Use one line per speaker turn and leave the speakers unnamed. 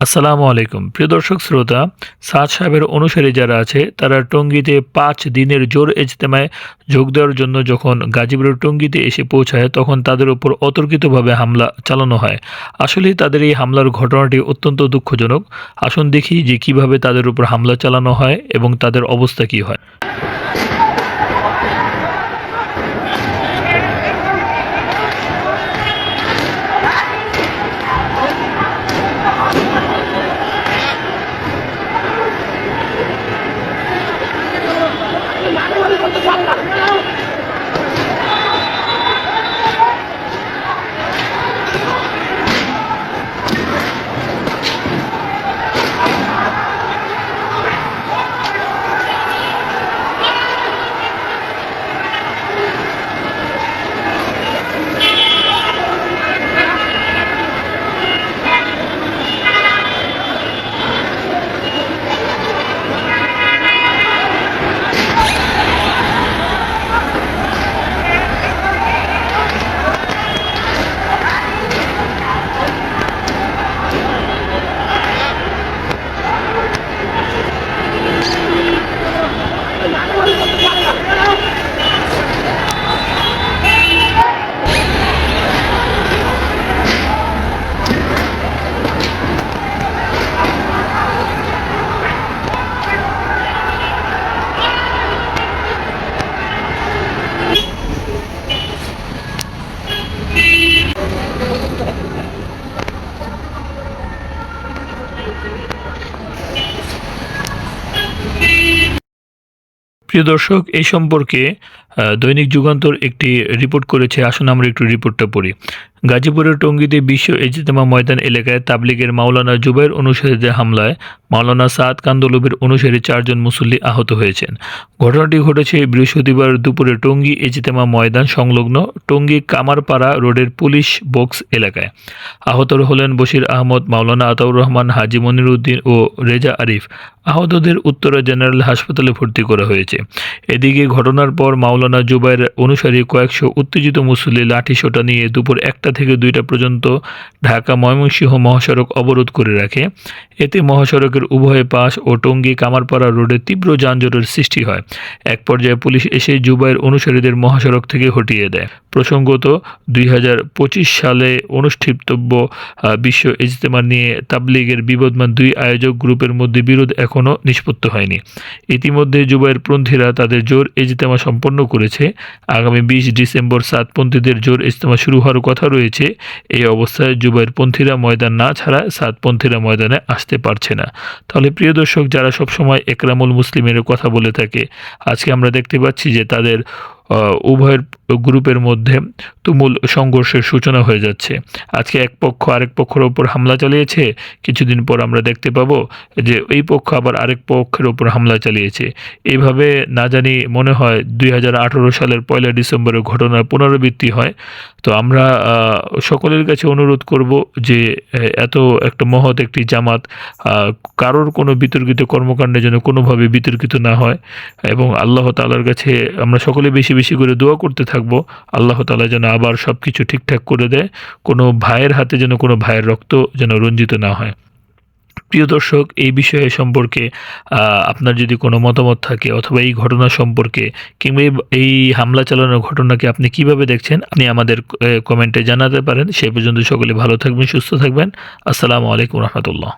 আসসালামু আলাইকুম। প্রিয় দর্শক, শ্রোতা, সাদ সাহেবের অনুসারী যারা আছে, তারা টঙ্গীতে পাঁচ দিনের জোর এজতেমায় যোগ দেওয়ার জন্য যখন গাজীপুরের টঙ্গীতে এসে পৌঁছায়, তখন তাদের উপর অতর্কিতভাবে হামলা চালানো হয়। আসলে তাদের এই হামলার ঘটনাটি অত্যন্ত দুঃখজনক। আসুন দেখি যে কীভাবে তাদের উপর হামলা চালানো হয় এবং তাদের অবস্থা কী হয়। Thank you. প্রিয় দর্শক, এই সম্পর্কে দৈনিক যুগান্তর একটি রিপোর্ট করেছে। আসুন আমরা একটু রিপোর্টটা পড়ি। গাজীপুরের টঙ্গীতে বিশ্ব ইজতেমা ময়দান এলাকায় তাবলিগের মাওলানা জুবাইর অনুসারীদের হামলায় মাওলানা সাদ কান্দলুবের অনুসারী চারজন মুসল্লি আহত হয়েছেন। ঘটনাটি ঘটেছে বৃহস্পতিবার দুপুরে টঙ্গী ইজতেমা ময়দান সংলগ্ন টঙ্গী কামারপাড়া রোডের পুলিশ বক্স এলাকায়। আহতরা হলেন বশির আহমদ, মাওলানা আতাউর রহমান, হাজি মনির উদ্দিন ও রেজা আরিফ। আহতদের উত্তরা জেনারেল হাসপাতালে ভর্তি করা হয়েছে। এদিকে ঘটনার পর মাওলানা জুবাইর অনুসারী কয়েকশো উত্তেজিত মুসল্লি লাঠিসোঁটা নিয়ে দুপুর একটা থেকে দুইটা পর্যন্ত ঢাকা ময়মনসিংহ মহাসড়ক অবরোধ করে রাখে। এতে মহাসড়কের উভয় পাশ ও টঙ্গী কামারপাড়া রোডে তীব্র যানজটের সৃষ্টি হয়। এক পর্যায়ে পুলিশ এসে জুবাইর অনুসারীদের মহাসড়ক থেকে হটিয়ে দেয়। প্রসঙ্গত, দুই হাজার পঁচিশ সালে অনুষ্ঠিতব্য বিশ্ব ইজতেমা নিয়ে তাবলিগের বিবদমান দুই আয়োজক গ্রুপের মধ্যে বিরোধ এখনও নিষ্পত্ত হয়নি। ইতিমধ্যে জুবাইর পন্থীরা তাদের জোর ইজতেমা সম্পন্ন করেছে। আগামী বিশ ডিসেম্বর সাতপন্থীদের জোর ইজতেমা শুরু হওয়ার কথা রয়েছে। এই অবস্থায় জুবাইর পন্থীরা ময়দান না ছাড়া সাতপন্থীরা ময়দানে আসতে পারছে না। তাহলে প্রিয় দর্শক, যারা সবসময় একরামুল মুসলিমের কথা বলে থাকে, আজকে আমরা দেখতে পাচ্ছি যে তাদের উভয়ের গ্রুপের মধ্যে তুমুল সংঘর্ষের সূচনা হয়ে যাচ্ছে। আজকে এক পক্ষ আরেক পক্ষের ওপর হামলা চালিয়েছে। কিছুদিন পর আমরা দেখতে পাবো যে এই পক্ষ আবার আরেক পক্ষের ওপর হামলা চালিয়েছে। এইভাবে না জানি মনে হয় দুই হাজার আঠেরো সালের পয়লা ডিসেম্বরের ঘটনার পুনরাবৃত্তি হয়। তো আমরা সকলের কাছে অনুরোধ করব যে এত একটা মহৎ একটি জামাত কারোর কোনো বিতর্কিত কর্মকাণ্ডে যেন কোনোভাবে বিতর্কিত না হয়। এবং আল্লাহ তালার কাছে আমরা সকলে বেশি বেশি করে দোয়া করতে থাকব, আল্লাহ তালা যেন আবার সব কিছু ঠিকঠাক করে দেয়, কোনো ভাইয়ের হাতে যেন কোনো ভাইয়ের রক্ত যেন রঞ্জিত না হয়। প্রিয় দর্শক, এই বিষয়ে সম্পর্কে আপনার যদি কোনো মতামত থাকে অথবা এই ঘটনা সম্পর্কে, কিংবা এই হামলা চালানোর ঘটনাকে আপনি কীভাবে দেখছেন, আপনি আমাদের কমেন্টে জানাতে পারেন। সে পর্যন্ত সকলে ভালো থাকবেন, সুস্থ থাকবেন। আসসালামু আলাইকুম রহমতুল্লাহ।